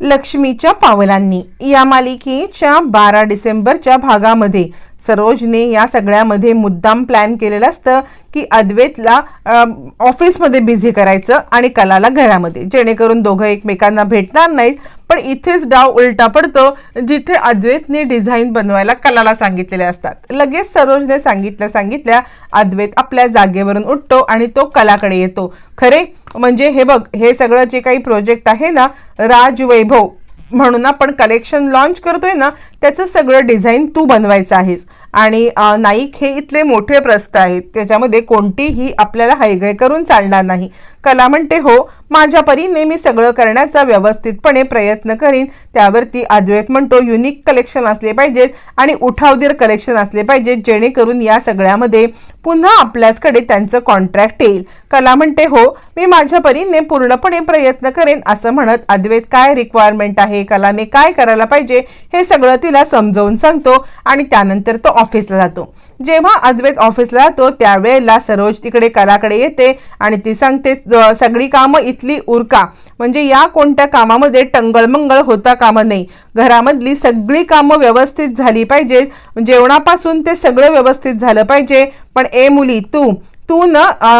लक्ष्मीच्या पावलांनी. या मालिकेच्या बारा डिसेंबरच्या भागामध्ये सरोजने या सगळ्यामध्ये मुद्दाम प्लॅन केलेलं असतं की अद्वैतला ऑफिसमध्ये बिझी करायचं आणि कलाला घरामध्ये. जेणेकरून दोघं एकमेकांना भेटणार नाहीत पण इथेच डाव उलटा पडतो जिथे अद्वैतने डिझाईन बनवायला कलाला सांगितलेले असतात. लगेच सरोजने सांगितल्या सांगितल्या अद्वैत आपल्या जागेवरून उठतो आणि तो कलाकडे येतो. खरे? म्हणजे हे बघ हे सगळं जे काही प्रोजेक्ट आहे ना राज वैभव म्हणून आपण कलेक्शन लॉन्च करतोय ना त्याचं सगळं डिझाईन तू बनवायचं आहेस. आणि नाईक हे इथले मोठे प्रस्थ आहेत. त्याच्यामध्ये कोणतीही आपल्याला हैगय करून चालणार नाही. कला म्हणते हो माझ्या परीने मी सगळं करण्याचा व्यवस्थितपणे प्रयत्न करीन. त्यावरती अद्वैत म्हणतो युनिक कलेक्शन असले पाहिजेत आणि उठावदीर कलेक्शन असले पाहिजेत जेणेकरून या सगळ्यामध्ये पुन्हा आपल्याचकडे त्यांचं कॉन्ट्रॅक्ट येईल. कला म्हणते हो मी माझ्या परीने पूर्णपणे प्रयत्न करेन. असं म्हणत अद्वैत काय रिक्वायरमेंट आहे? कलाने काय करायला पाहिजे? हे सगळं तिला समजावून सांगतो आणि त्यानंतर तो ऑफिसला जातो. जेव्हा अद्वैत ऑफिसला जातो त्यावेळेला सरोज तिकडे कलाकडे येते आणि ती सांगते सगळी कामं इथली उरका. म्हणजे या कोणत्या कामामध्ये टंगळमंगळ होता कामा नाही घरामधली सगळी कामं व्यवस्थित झाली पाहिजेत जेवणापासून ते सगळं व्यवस्थित झालं पाहिजे. पण ए मुली तू तू न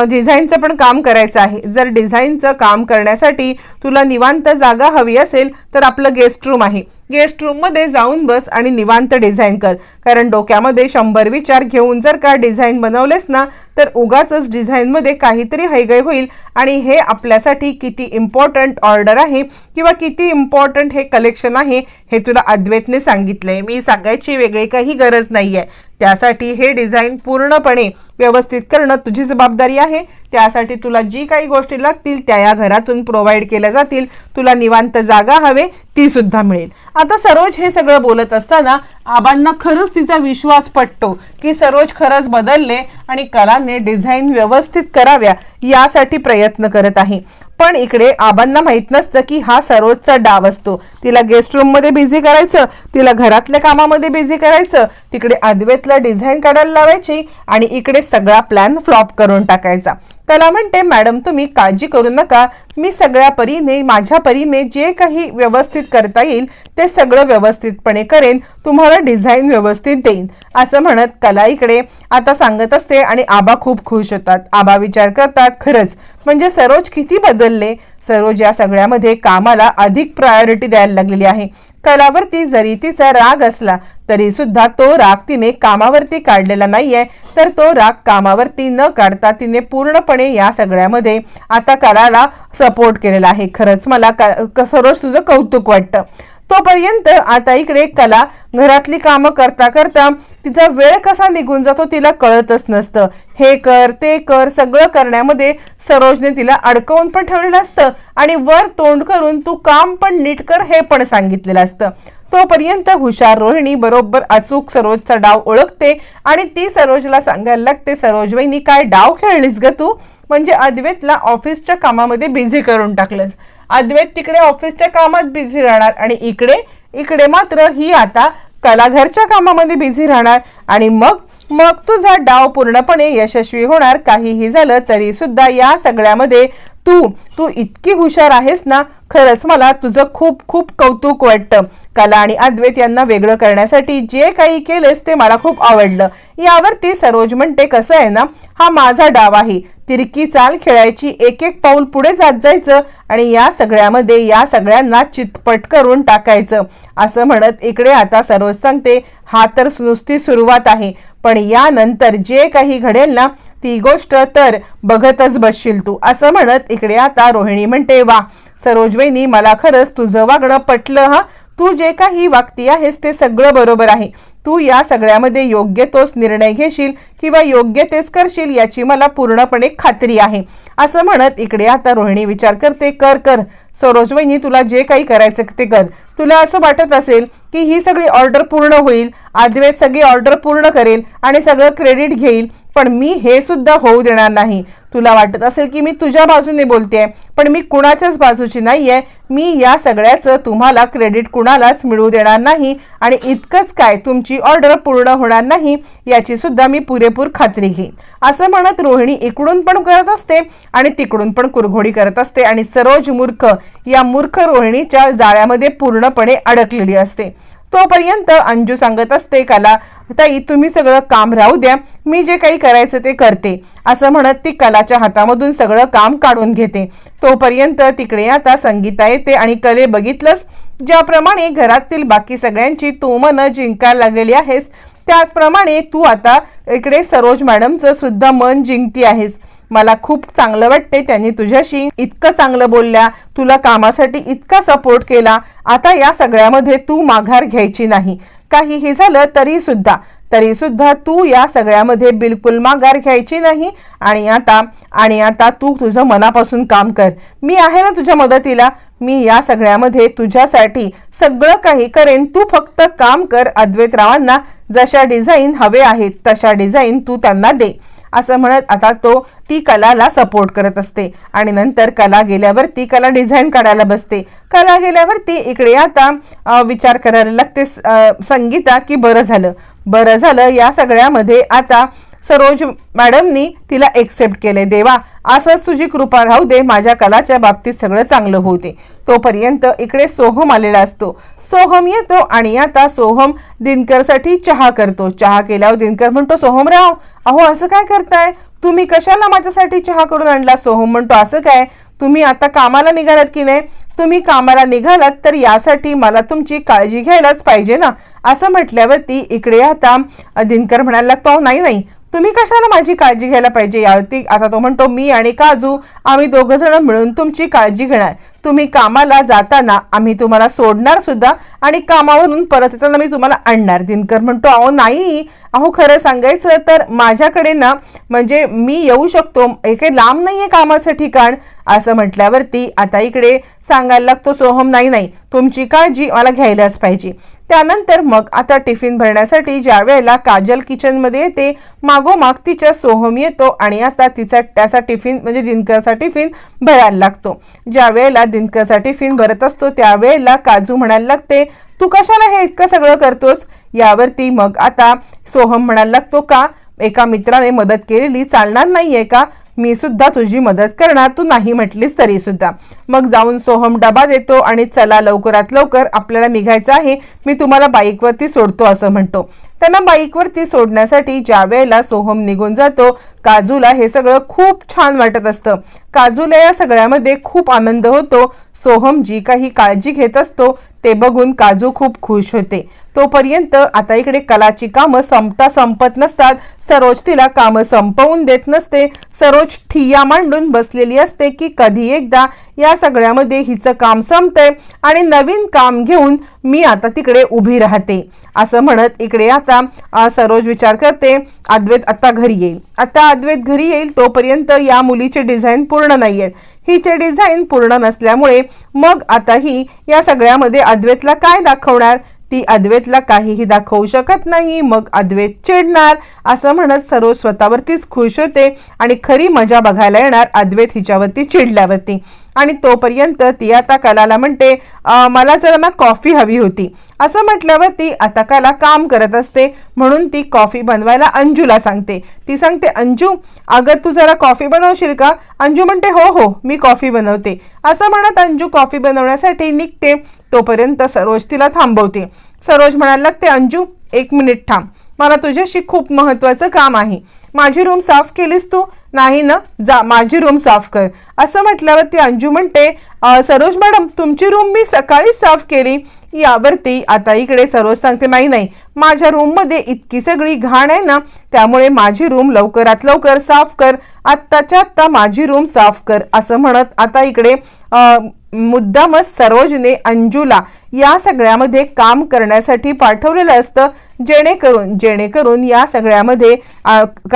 डिझाईनचं पण काम करायचं आहे. जर डिझाईनचं काम करण्यासाठी तुला निवांत जागा हवी असेल तर आपलं गेस्ट रूम आहे. गेस्ट रूममध्ये जाऊन बस आणि निवांत डिझाईन कर. कारण डोक्यामध्ये शंभर विचार घेऊन जर का डिझाईन बनवलेस ना तर उगाच डिझाईनमध्ये काहीतरी हैगय होईल. आणि हे आपल्यासाठी किती इम्पॉर्टंट ऑर्डर आहे किंवा किती इम्पॉर्टंट हे कलेक्शन आहे हे तुला अद्वैतने सांगितलंय. मी सांगायची वेगळी काही गरज नाही आहे त्यासाठी हे डिझाईन पूर्णपणे व्यवस्थित करणं तुझी जबाबदारी आहे. त्यासाठी तुला जी काही गोष्टी लागतील त्या या घरातून प्रोव्हाइड केल्या जातील. तुला निवांत जागा हवे ती सुद्धा मिळेल. आता सरोज हे सगळं बोलत असताना आबांना खरंच तिचा विश्वास पटतो की सरोज खरंच बदलले आणि कलाने डिझाईन व्यवस्थित कराव्या यासाठी प्रयत्न करत आहे. पण इकडे आबांना माहीत नसतं की हा सरोजचा डाव असतो. तिला गेस्ट रूममध्ये बिझी करायचं तिला घरातल्या कामामध्ये बिझी करायचं तिकडे अद्वैतला डिझाईन काढायला लावायची आणि इकडे सगळा प्लॅन फ्लॉप करून टाकायचा. त्याला म्हणते मॅडम तुम्ही काळजी करू नका. मी सगळ्या परीने माझ्या परीने जे काही व्यवस्थित करता येईल ते सगळं व्यवस्थितपणे करेन. तुम्हाला डिझाईन व्यवस्थित देईन. असं म्हणत कला इकडे आता सांगत असते आणि आबा खूप खुश होतात. आबा विचार करतात खरंच म्हणजे सरोज किती बदलले? सरोज या सगळ्यामध्ये कामाला अधिक प्रायोरिटी द्यायला लागलेली आहे. कलावरती जरी तिचा राग असला तरी सुद्धा तो राग तिने कामावरती काढलेला नाहीये. तर तो राग कामावरती न काढता तिने पूर्णपणे या सगळ्यामध्ये आता कलाला सपोर्ट केलेला आहे. खरंच मला का सरोज तुझं कौतुक वाटतं. तोपर्यंत आता इकडे कला घरातली कामं करता करता तिचा वेळ कसा निघून जातो तिला कळतच नसतं. हे कर ते कर सगळं करण्यामध्ये सरोजने तिला अडकवून पण ठेवलेलं असतं आणि वर तोंड करून तू काम पण नीट कर हे पण सांगितलेलं असतं. तोपर्यंत हुशार रोहिणी बरोबर अचूक सरोजचा डाव ओळखते आणि ती सरोजला सांगायला लागते सरोज वहिनी काय डाव खेळलीस ग तू? म्हणजे अद्वैतला ऑफिसच्या कामामध्ये बिझी करून टाकलंस. अद्वैत तिकडे ऑफिसच्या कामात बिझी राहणार आणि इकडे इकडे मात्र ही आता कला घरच्या कामामध्ये बिझी राहणार. आणि मग मग तुझा डाव पूर्णपणे यशस्वी होणार. काहीही झालं तरी सुद्धा या सगळ्यामध्ये तू तू इतकी हुशार आहेस ना खरंच मला तुझं खूप खूप कौतुक वाटतं. कला आणि अद्वैत यांना वेगळं करण्यासाठी जे काही केलेस ते मला खूप आवडलं. यावरती सरोज म्हणते कसं आहे ना हा माझा डाव आहे. तिरकी चाल खेळायची एक एक पाऊल पुढे जात जायचं आणि या सगळ्यामध्ये या सगळ्यांना चितपट करून टाकायचं. असं म्हणत इकडे आता सरोज सांगते हा तर नुसती सुरुवात आहे. पण यानंतर जे काही घडेल ना ती गोष्ट तर बघतच बसशील तू. असं म्हणत इकडे आता रोहिणी म्हणते वा सरोजवेनी मला खरंच तुझं वागणं पटलं हा? तू जे काही वागती आहेस ते सगळं बरोबर आहे. तू या सगळ्यामध्ये योग्य तोच निर्णय घेशील किंवा योग्य तेच करशील याची मला पूर्णपणे खात्री आहे. असं म्हणत इकडे आता रोहिणी विचार करते कर कर. सरोज वहिनी तुला जे काही करायचं ते कर. तुला असं वाटत असेल की ही सगळी ऑर्डर पूर्ण होईल आदवेत सगळी ऑर्डर पूर्ण करेल आणि सगळं क्रेडिट घेईल पण मी हे सुद्धा होऊ देणार नाही. तुला वाटत असेल की मी तुझ्या बाजूने बोलते पण मी कुणाच्याच बाजूची नाहीये. मी या सगळ्याचं तुम्हाला क्रेडिट कुणालाच मिळू देणार नाही आणि इतकंच काय तुमची ऑर्डर पूर्ण होणार नाही याची सुद्धा मी पुरेपूर खात्री घेईन. असं म्हणत रोहिणी इकडून पण करत असते आणि तिकडून पण कुरघोडी करत असते आणि सरोज मूर्ख या मूर्ख रोहिणीच्या जाळ्यामध्ये पूर्णपणे अडकलेली असते. तोपर्यंत अंजू सांगत असते काला ताई तुम्ही सगळं काम राहू द्या. मी जे काही करायचं ते करते. असं म्हणत ती कलाच्या हातामधून सगळं काम काढून घेते. तोपर्यंत तिकडे आता संगीता येते आणि कले बघितलंस? ज्याप्रमाणे घरातील बाकी सगळ्यांची तू मन जिंकायला लागलेली आहेस त्याचप्रमाणे तू आता इकडे सरोज मॅडमचं सुद्धा मन जिंकती आहेस. मला खूप चांगलं वाटते त्यांनी तुझ्याशी इतकं चांगलं बोलल्या. तुला कामासाठी इतका सपोर्ट केला. आता या सगळ्यामध्ये तू माघार घ्यायची नाही. काहीही झालं तरी सुद्धा. तरी सुद्धा तू या सगळ्यामध्ये बिलकुल माघार घ्यायची नाही. आणि आता आणि आता तू तुझं मनापासून काम कर. मी आहे ना तुझ्या मदतीला. मी या सगळ्यामध्ये तुझ्यासाठी सगळं काही करेन. तू फक्त काम कर अद्वैतरावांना. जशा डिझाईन हवे आहेत तशा डिझाईन तू त्यांना दे. असं म्हणत आता तो ती कलाला सपोर्ट करत असते. आणि नंतर कला गेल्यावर ती कला डिझाईन काढायला बसते. कला गेल्यावर ती इकडे आता विचार करायला लागते. संगीता की बरं झालं. बरं झालं या सगळ्यामध्ये आता सरोज मॅडमनी तिला एक्सेप्ट केले. देवा असंच तुझी कृपा राहू दे माझ्या कलाच्या बाबतीत सगळं चांगलं होऊ दे तोपर्यंत इकडे सोहम आलेला असतो. सोहम येतो आणि आता सोहम दिनकरसाठी चहा करतो. चहा केल्यावर दिनकर म्हणतो सोहमराव अहो असं काय करताय? तुम्ही कशाला माझ्यासाठी चहा करून आणला? सोहम म्हणतो असं काय? तुम्ही आता कामाला निघालात की नाही? तुम्ही कामाला निघालात तर यासाठी मला तुमची काळजी घ्यायलाच पाहिजे ना? असं म्हटल्यावरती इकडे आता दिनकर म्हणायला लागतो नाही नाही. तुम्ही कशाला माझी काळजी घ्यायला पाहिजे यावरती? आता तो म्हणतो मी आणि काजू आम्ही दोघं जण मिळून तुमची काळजी घेणार. तुम्ही कामाला जाताना आम्ही तुम्हाला सोडणार सुद्धा आणि कामावरून परत येताना मी तुम्हाला आणणार. दिनकर म्हणतो अहो नाही. अहो खरं सांगायचं तर माझ्याकडे ना म्हणजे मी येऊ शकतो. हे काही लांब नाही आहे कामाचं ठिकाण. असं म्हटल्यावरती आता इकडे सांगायला लागतो सोहम नाही नाही. तुमची काळजी मला घ्यायलाच पाहिजे. त्यानंतर मग आता टिफिन भरण्यासाठी ज्या वेळेला काजल किचनमध्ये येते मागोमाग तिच्या सोहम येतो आणि आता तिचा त्याचा टिफिन म्हणजे दिनकरचा टिफिन भरायला लागतो. ज्या वेळेला दिनकरचा टिफिन भरत असतो त्यावेळेला काजू म्हणायला लागते तू कशाला हे इतकं सगळं करतोस? यावरती मग आता सोहम म्हणायला लागतो का? एका मित्राने मदत केलेली चालणार नाहीये का? मी सुद्धा तुझी मदत करणार तू नाही म्हटलीस तरी सुद्धा. मग जाऊन सोहम डबा देतो आणि चला लवकरात लवकर आपल्याला निघायचं आहे मी तुम्हाला बाईकवरती सोडतो असं म्हणतो. त्यांना बाईकवरती सोडण्यासाठी ज्या वेळेला सोहम निघून जातो काजूला हे सगळं खूप छान वाटत असतं. काजूला या सगळ्यामध्ये खूप आनंद होतो. सोहम जी काही काळजी घेत असतो ते बघून काजू खूप खुश होते. तोपर्यंत आता इकडे कलाची कामं संपता संपत नसतात. सरोज तिला कामं संपवून देत नसते. सरोज ठिया मांडून बसलेली असते की कधी एकदा या सगळ्यामध्ये हिचं काम संपतंय आणि नवीन काम घेऊन मी आता तिकडे उभी राहते. असं म्हणत इकडे आता सरोज विचार करते अद्वैत आता घरी येईल. आता अद्वैत घरी येईल तोपर्यंत या मुलीचे डिझाईन पूर्ण नाही आहेत हिचे डिझाईन पूर्ण नसल्यामुळे मग आता ही या सगळ्यामध्ये अद्वैतला काय दाखवणार? ती अद्वैतला काहीही दाखवू शकत नाही मग अद्वैत चिडणार. असं म्हणत सरोज स्वतःवरतीच खुश होते आणि खरी मजा बघायला येणार अद्वैत हिच्यावरती चिडल्यावरती. आणि तोपर्यंत ती आता कलाला म्हणते मला जरा ना कॉफी हवी होती. असं म्हटल्यावर ती आता कला काम करत असते. म्हणून ती कॉफी बनवायला अंजूला सांगते. ती सांगते अंजू अगं तू जरा कॉफी बनवशील का? अंजू म्हणते हो हो मी कॉफी बनवते. असं म्हणत अंजू कॉफी बनवण्यासाठी निघते. तोपर्यंत सरोज तिला थांबवते. सरोज म्हणायला लागते अंजू एक मिनिट थांब. मला तुझ्याशी खूप महत्वाचं काम आहे. माझी रूम साफ केलीस तू? नाही ना. जा माझी रूम साफ कर. असं म्हटल्यावर ती अंजू म्हणते सरोज मॅडम तुमची रूम मी सकाळीच साफ केली. यावरती आता इकडे सरोज सांगते नाही नाही. माझ्या रूममध्ये इतकी सगळी घाण आहे ना त्यामुळे माझी रूम लवकरात लवकर साफ कर. आत्ताच्या आत्ता माझी रूम साफ कर असं म्हणत आता इकडे मुद्दामच सरोजने अंजूला या सगळ्यामध्ये काम करण्यासाठी पाठवलेलं असतं जेणेकरून जेणेकरून या सगळ्यामध्ये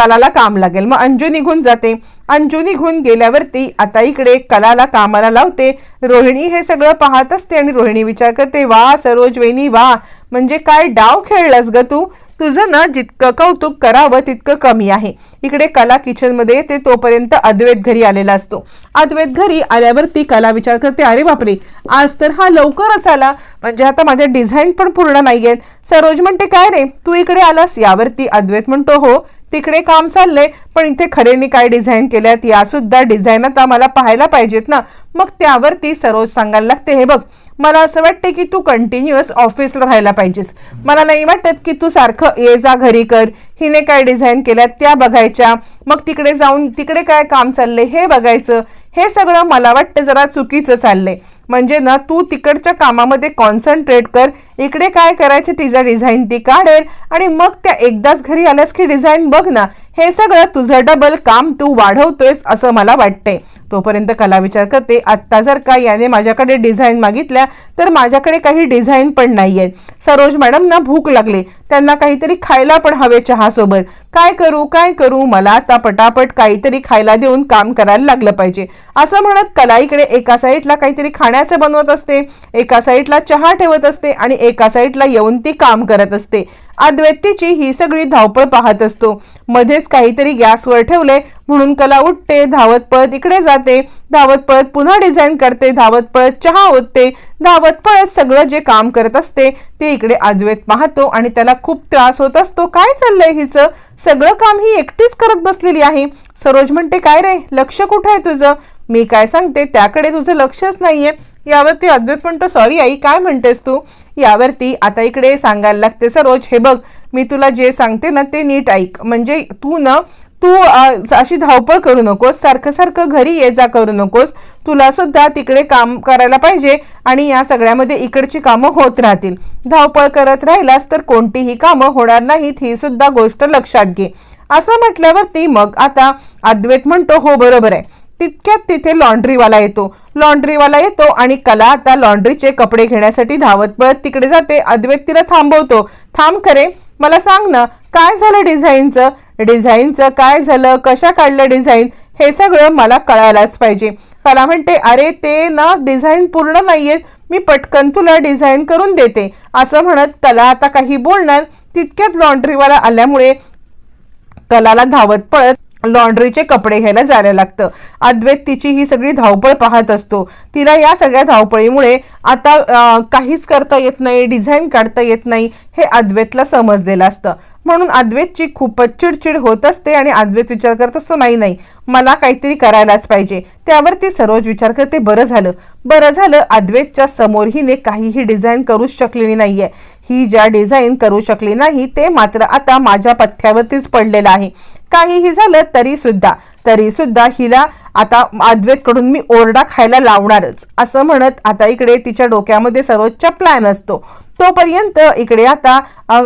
कलाला काम लागेल. मग अंजू निघून जाते. अंजू निघून गेल्यावरती आता इकडे कलाला कामाला लावते. रोहिणी हे सगळं पाहत असते आणि रोहिणी विचार करते वा सरोज वेनी वा. म्हणजे काय डाव खेळलास ग तू? तुझं ना जितकं कौतुक करावं तितकं कमी आहे. इकडे कला किचनमध्ये येते तोपर्यंत अद्वैत घरी आलेला असतो. अद्वैत घरी आल्यावरती कला विचार करते अरे बापरे आज तर हा लवकरच आला. म्हणजे आता माझे डिझाईन पण पूर्ण नाहीयेत. सरोज म्हणते काय रे तू इकडे आलास? यावरती अद्वैत म्हणतो हो. तिकडे काम चाललंय पण इथे खरेनी काय डिझाईन केल्यात या सुद्धा डिझाईन आता मला पाहायला पाहिजेत ना. मग त्यावरती सरोज सांगायला लागते हे बघ मला असं वाटते की तू कंटिन्युअस ऑफिसला राहायला पाहिजेस. मला नाही वाटत की तू सारखं ये जा घरी कर. हिने काय डिझाईन केल्यात त्या बघायच्या. मग तिकडे जाऊन तिकडे काय काम चाललंय हे बघायचं. हे सगळं मला वाटतं जरा चुकीचं चाललंय. म्हणजे ना तू तिकडच्या कामामध्ये कॉन्सन्ट्रेट कर. इकडे काय करायचे तिचा डिझाईन ती काढेल आणि मग त्या एकदाच घरी आल्यास की डिझाईन बघ ना हे सगळं तुझं डबल काम तू वाढवतोयस असं मला वाटते तोपर्यंत कला विचार करते. आत्ता जर का याने माझ्याकडे डिझाईन मागितल्या तर माझ्याकडे काही डिझाईन पण नाही आहेत सरोज मॅडम ना भूक लागले. त्यांना काहीतरी खायला पण हवे चहासोबत. काय करू काय करू? मला आता पटापट काहीतरी खायला देऊन काम करायला लागलं पाहिजे. असं म्हणत कला इकडे एका साईडला काहीतरी खाण्याचं बनवत असते एका साईडला चहा ठेवत असते आणि एका साईडला येऊन ती काम करत असते. अद्वैतीची ही सगळी धावपळ पाहत असतो. मध्येच काहीतरी गॅसवर ठेवले म्हणून कला उठते धावत पळत इकडे जाते धावत पळत पुन्हा डिझाईन करते धावत पळत चहा ओतते धावत पळत सगळं जे काम करत असते ते इकडे अद्वैत पाहतो आणि त्याला खूप त्रास होत असतो. काय चाललंय हिचं? सगळं काम ही एकटीच करत बसलेली आहे. सरोज म्हणते काय रे? लक्ष कुठं आहे तुझं? मी काय सांगते त्याकडे तुझं लक्षच नाहीये. यावरती अद्वैत म्हणतो. सॉरी आई काय म्हणतेस तू? यावरती आता इकडे सांगायला लागते सरोज हे बघ मी तुला जे सांगते ना ते नीट ऐक. म्हणजे तू ना तू अशी धावपळ करू नकोस सारखं सारखं घरी ये जा करू नकोस. तुला सुद्धा तिकडे काम करायला पाहिजे आणि या सगळ्यामध्ये इकडची कामं होत राहतील. धावपळ करत राहिलास तर कोणतीही कामं होणार नाहीत ही सुद्धा गोष्ट लक्षात घे. असं म्हटल्यावरती मग आता अद्वैत म्हणतो हो बरोबर आहे. तितक्यात तिथे लॉन्ड्रीवाला येतो. लॉन्ड्रीवाला येतो आणि कला आता लॉन्ड्रीचे कपडे घेण्यासाठी धावत पळत तिकडे जाते. अद्वैत तिला थांबवतो. थांब खरे मला सांग ना काय झालं डिझाईनचं? डिझाईनचं काय झालं? कशा काढलं डिझाईन? हे सगळं मला कळायलाच पाहिजे. कला म्हणते अरे ते ना डिझाईन पूर्ण नाहीये. मी पटकन तुला डिझाईन करून देते. असं म्हणत कला आता काही बोलणार. तितक्यात लॉन्ड्रीवाला आल्यामुळे कलाला धावत पळत लॉन्ड्रीचे कपडे घ्यायला जायला लागतं. अद्वैत तिची ही सगळी धावपळ पाहत असतो. तिला या सगळ्या धावपळीमुळे आता काहीच करता येत नाही डिझाईन काढता येत नाही हे अद्वैतला समजलेलं असतं. म्हणून अद्वैतची खूपच चिडचिड होत असते आणि अद्वैत विचार करत असतो नाही नाही मला काहीतरी करायलाच पाहिजे. त्यावर ती सरोज विचार करते बरं झालं बरं झालं अद्वैतच्या समोर हिने काहीही डिझाईन करूच शकलेली नाहीये. ही ज्या डिझाईन करू शकली नाही ते मात्र आता माझ्या पथ्यावरतीच पडलेलं आहे. काहीही झालं तरी सुद्धा तरी सुद्धा हिला आता अद्वैतकडून मी ओरडा खायला लावणारच. असं म्हणत आता इकडे तिच्या डोक्यामध्ये सर्वोच्च प्लॅन असतो. तोपर्यंत इकडे आता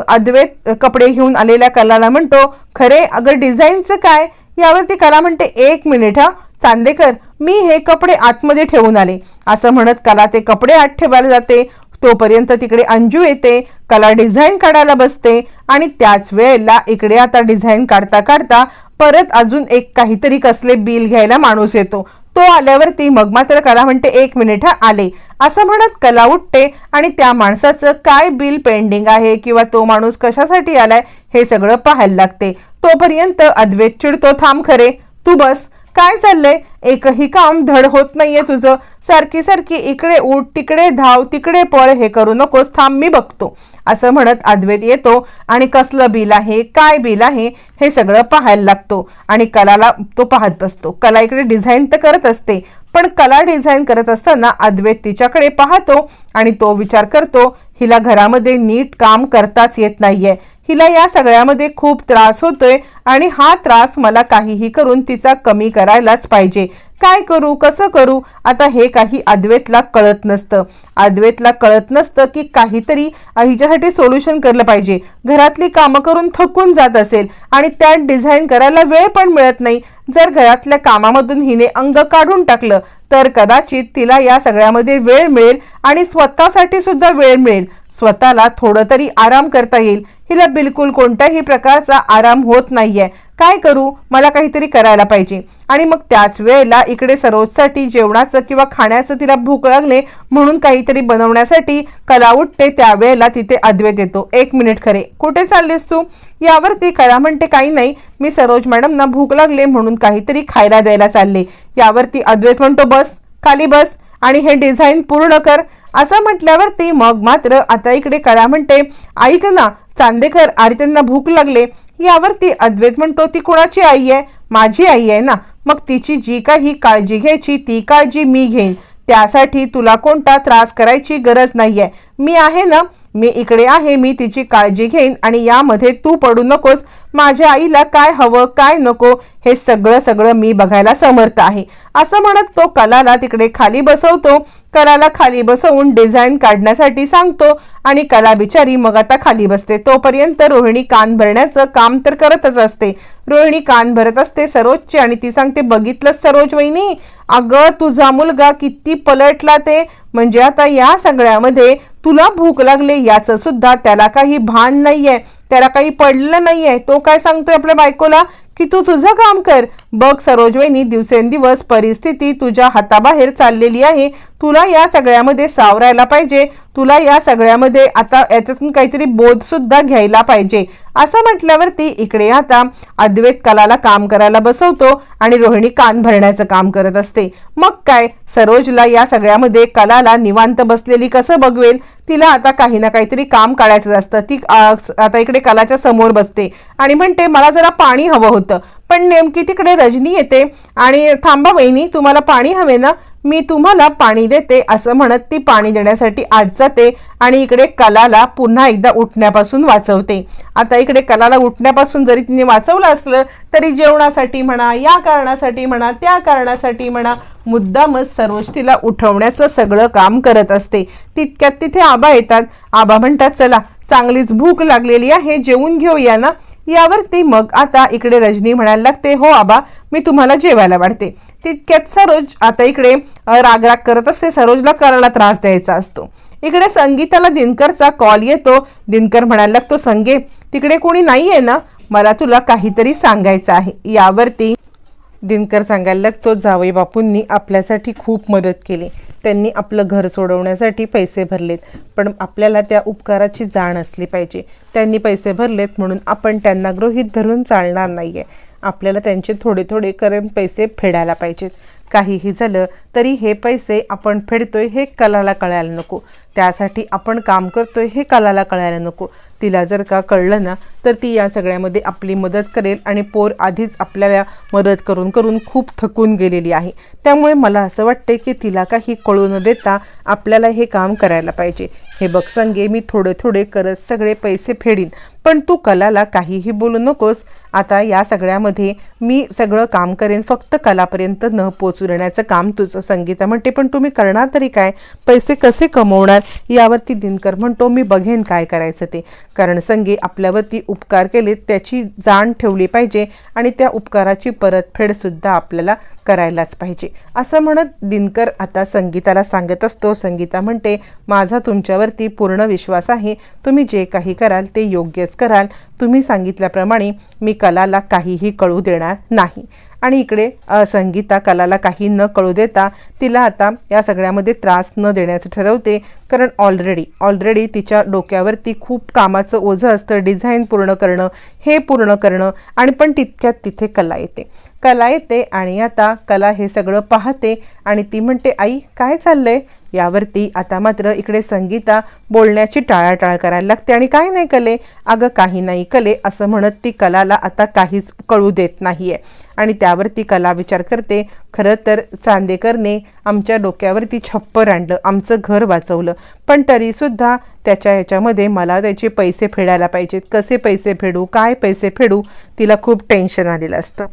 अद्वैत कपडे घेऊन आलेल्या कलाला म्हणतो खरे अगं डिझाईनचं काय? यावरती कला म्हणते एक मिनिट हा. चांदेकर मी हे कपडे आतमध्ये ठेवून आले. असं म्हणत कला ते कपडे आत ठेवायला जाते. तोपर्यंत तिकडे अंजू येते कला डिझाईन काढायला बसते आणि त्याच वेळेला इकडे आता डिझाईन काढता काढता परत अजून एक काहीतरी कसले बिल घ्यायला माणूस येतो. तो आल्यावरती मग मात्र कला म्हणते एक मिनिट आले. असं म्हणत कला उठते आणि त्या माणसाचं काय बिल पेंडिंग आहे किंवा तो माणूस कशासाठी आलाय हे सगळं पाहायला लागते. तोपर्यंत अद्वैत चिडतो थांब खरे तू बस. काय चाललंय? एकही काम धड होत नाहीये तुझं. सारखी सारखी इकडे उठ तिकडे धाव तिकडे पळ हे करू नकोस. थांब मी बघतो. असं म्हणत अद्वैत येतो आणि कसलं बिल आहे काय बिल आहे हे सगळं पाहायला लागतो. आणि कलाला तो पाहत बसतो. कला इकडे डिझाईन तर करत असते पण कला डिझाईन करत असताना अद्वैत तिच्याकडे पाहतो आणि तो विचार करतो हिला घरामध्ये नीट काम करताच येत नाहीये. हिला या सगळ्यामध्ये खूप त्रास होतोय आणि हा त्रास मला काहीही करून तिचा कमी करायलाच पाहिजे. काय करू कसं करू? आता हे काही अद्वैतला कळत नसतं. अद्वैतला कळत नसतं की काहीतरी हिच्यासाठी सोल्युशन केलं पाहिजे. घरातली कामं करून थकून जात असेल आणि त्यात डिझाईन करायला वेळ पण मिळत नाही. जर घरातल्या कामामधून हिने अंग काढून टाकलं तर कदाचित तिला या सगळ्यामध्ये वेळ मिळेल आणि स्वतःसाठी सुद्धा वेळ मिळेल. स्वतःला थोडं तरी आराम करता येईल. हिला बिलकुल कोणत्याही प्रकारचा आराम होत नाहीये. काय करू? मला काहीतरी करायला पाहिजे. आणि मग त्याच वेळेला इकडे सरोजसाठी जेवणाचं किंवा खाण्याचं तिला भूक लागले म्हणून काहीतरी बनवण्यासाठी कला उठते त्यावेळेला तिथे अद्वैत येतो. एक मिनिट खरे. कुठे चाललीस तू? यावरती कला म्हणते काही नाही. मी सरोज मॅडमना भूक लागले म्हणून काहीतरी खायला द्यायला चालले. यावरती अद्वैत म्हणतो बस खाली बस आणि हे डिझाईन पूर्ण कर. असं म्हटल्यावरती मग मात्र आता इकडे कळा म्हणते ऐक ना चांदेकर आणि त्यांना भूक लागले. यावरती अद्वैत म्हणतो ती कोणाची आई आहे? माझी आई आहे ना. मग तिची जी काही काळजी घ्यायची ती काळजी मी घेईन. त्यासाठी तुला कोणता त्रास करायची गरज नाहीये. मी आहे ना मी इकडे आहे मी तिची काळजी घेईन आणि यामध्ये तू पडू नकोस. माझ्या आईला काय हवं काय नको हे सगळं सगळं मी बघायला समर्थ आहे. असं म्हणत तो कलाला तिकडे खाली बसवतो. कलाला खाली बसवून डिझाईन काढण्यासाठी सांगतो आणि कला बिचारी मग आता खाली बसते. तोपर्यंत रोहिणी कान भरण्याचं काम तर करतच असते. रोहिणी कान भरत असते सरोजचे आणि ती सांगते बघितलं सरोज वहिनी? अगं तुझा मुलगा किती पलटला ते. म्हणजे आता या सगळ्यामध्ये तुला भूक लागले याचं सुद्धा त्याला काही भान नाहीये. त्याला काही पडलं नाहीये. तो काय सांगतोय आपल्या बायकोला? की तू तुझं काम कर. बघ सरोजवेनी दिवसेंदिवस परिस्थिती तुझ्या हाताबाहेर चाललेली आहे. तुला या सगळ्यामध्ये सावरायला पाहिजे. तुला या सगळ्यामध्ये आता याच्यातून काहीतरी बोध सुद्धा घ्यायला पाहिजे. असं म्हटल्यावरती इकडे आता अद्वैत कलाला काम करायला बसवतो आणि रोहिणी कान भरण्याचं काम करत असते. मग काय? सरोजला या सगळ्यामध्ये कलाला निवांत बसलेली कसं बघवेल? तिला आता काही ना काहीतरी काम काढायचं असतं. ती आता इकडे कलाच्या समोर बसते आणि म्हणते मला जरा पाणी हवं होतं. पण नेमकी तिकडे रजनी येते आणि थांबा वहिनी तुम्हाला पाणी हवे ना? मी तुम्हाला पाणी देते असं म्हणत ती पाणी देण्यासाठी आत जाते आणि इकडे कलाला पुन्हा एकदा उठण्यापासून वाचवते. आता इकडे कलाला उठण्यापासून जरी तिने वाचवलं असलं तरी जेवणासाठी म्हणा या कारणासाठी म्हणा त्या कारणासाठी म्हणा मुद्दामच सरोज तिला उठवण्याचं सगळं काम करत असते. तितक्यात तिथे आबा येतात. आबा म्हणतात चला चांगलीच भूक लागलेली आहे जेवून घेऊया ना? यावरती मग आता इकडे रजनी म्हणायला लागते हो आबा मी तुम्हाला जेवायला वाढते. तितक्यात सरोज आता इकडे रागराग करत असते. सरोजला करायला त्रास द्यायचा असतो. इकडे संगीताला दिनकरचा कॉल येतो. दिनकर म्हणायला लागतो संगे तिकडे कोणी नाहीये ना? मला तुला काहीतरी सांगायचं आहे. यावरती दिनकर सांगायला लागतो जावई बापूंनी आपल्यासाठी खूप मदत केली. त्यांनी आपलं घर सोडवण्यासाठी पैसे भरलेत. पण आपल्याला त्या उपकाराची जाण असली पाहिजे. त्यांनी पैसे भरलेत म्हणून आपण त्यांना गृहीत धरून चालणार नाही आहे आपल्याला त्यांचे थोडे थोडे करून पैसे फेडायला पाहिजेत. काहीही झालं तरी हे पैसे आपण फेडतोय हे कलाला कळायला नको. त्यासाठी आपण काम करतोय हे कलाला कळायला नको. तिला जर का कळलं ना तर ती या सगळ्यामध्ये आपली मदत करेल आणि पोर आधीच आपल्याला मदत करून करून खूप थकून गेलेली आहे. त्यामुळे मला असं वाटते की तिला काही कळू न देता आपल्याला हे काम करायला पाहिजे. हे बघ संगे मी थोडे थोडे करत सगळे पैसे फेडीन पण तू कलाला काहीही बोलू नकोस. आता या सगळ्यामध्ये मी सगळं काम करेन फक्त कलापर्यंत न पोचवण्याचं काम तुझं संगीता म्हणते. पण तुम्ही करणार तरी काय? पैसे कसे कमवणार? यावरती दिनकर म्हणतो मी बघेन काय करायचं ते. कारण संगे आपल्यावरती उपकार केले त्याची जाण ठेवली पाहिजे आणि त्या उपकाराची परतफेडसुद्धा आपल्याला करायलाच पाहिजे. असं म्हणत दिनकर आता संगीताला सांगत असतो. संगीता म्हणते माझा तुमच्यावरती पूर्ण विश्वास आहे. तुम्ही जे काही कराल ते योग्यच कराल. तुम्ही सांगितल्याप्रमाणे मी कलाला काहीही कळू देणार नाही. आणि इकडे संगीता कलाला काही न कळू देता तिला आता या सगळ्यामध्ये त्रास न देण्याचं ठरवते. कारण ऑलरेडी ऑलरेडी तिच्या डोक्यावरती खूप कामाचं ओझं असतं डिझाईन पूर्ण करणं हे पूर्ण करणं आणि पण तितक्यात तिथे कला येते. कला येते आणि आता कला हे सगळं पाहते आणि ती म्हणते आई काय चाललंय? यावरती आता मात्र इकडे संगीता बोलण्याची टाळाटाळ करायला लागते. आणि काय नाही कले? अगं काही नाही कले असं म्हणत ती कलाला आता काहीच कळू देत नाही आहे आणि त्यावरती कला विचार करते खरं तर चांदेकरने आमच्या डोक्यावरती छप्पर आणलं आमचं घर वाचवलं. पण तरीसुद्धा त्याच्या ह्याच्यामध्ये मला त्याचे पैसे फेडायला पाहिजेत. कसे पैसे फेडू काय पैसे फेडू तिला खूप टेन्शन आलेलं असतं.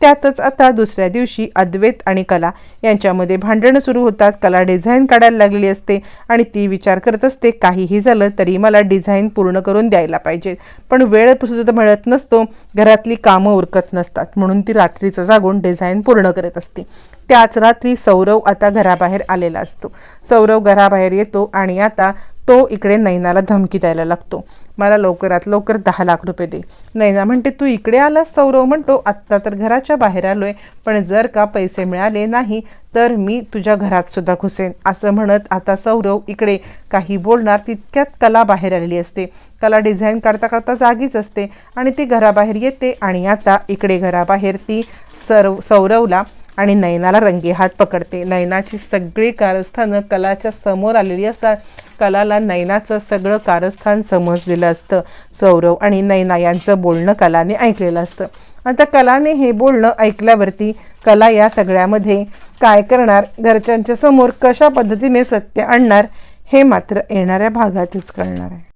त्यातच आता दुसऱ्या दिवशी अद्वैत आणि कला यांच्यामध्ये भांडणं सुरू होतात. कला डिझाईन काढायला लागलेली असते आणि ती विचार करत असते काहीही झालं तरी मला डिझाईन पूर्ण करून द्यायला पाहिजे. पण वेळ सुद्धा मिळत नसतो घरातली कामं उरकत नसतात म्हणून ती रात्रीचं जागून डिझाईन पूर्ण करत असते. त्याच रात्री सौरव आता घराबाहेर आलेला असतो. सौरव घराबाहेर येतो आणि आता तो इकडे नैनाला धमकी द्यायला लागतो. मला लवकरात लवकर दहा लाख रुपये दे. नैना म्हणते तू इकडे आलास सौरव म्हणतो आत्ता तर घराच्या बाहेर आलोय पण जर का पैसे मिळाले नाही तर मी तुझ्या घरात सुद्धा घुसेन. असं म्हणत आता सौरव इकडे काही बोलणार तितक्यात कला बाहेर आलेली असते. कला डिझाईन काढता काढता जागीच असते आणि ती घराबाहेर येते आणि आता इकडे घराबाहेर ती सर्व सौरवला आणि नयनाला रंगे हात पकडते. नयनाची सगळी कारस्थानं कलाच्या समोर आलेली असतात. कलाला नयनाचं सगळं कारस्थान समजलेलं असतं. सौरव आणि नयना यांचं बोलणं कलाने ऐकलेलं असतं. आता कलाने हे बोलणं ऐकल्यावरती कला या सगळ्यामध्ये काय करणार? घरच्यांच्या समोर कशा पद्धतीने सत्य आणणार? हे मात्र येणाऱ्या भागातच कळणार आहे.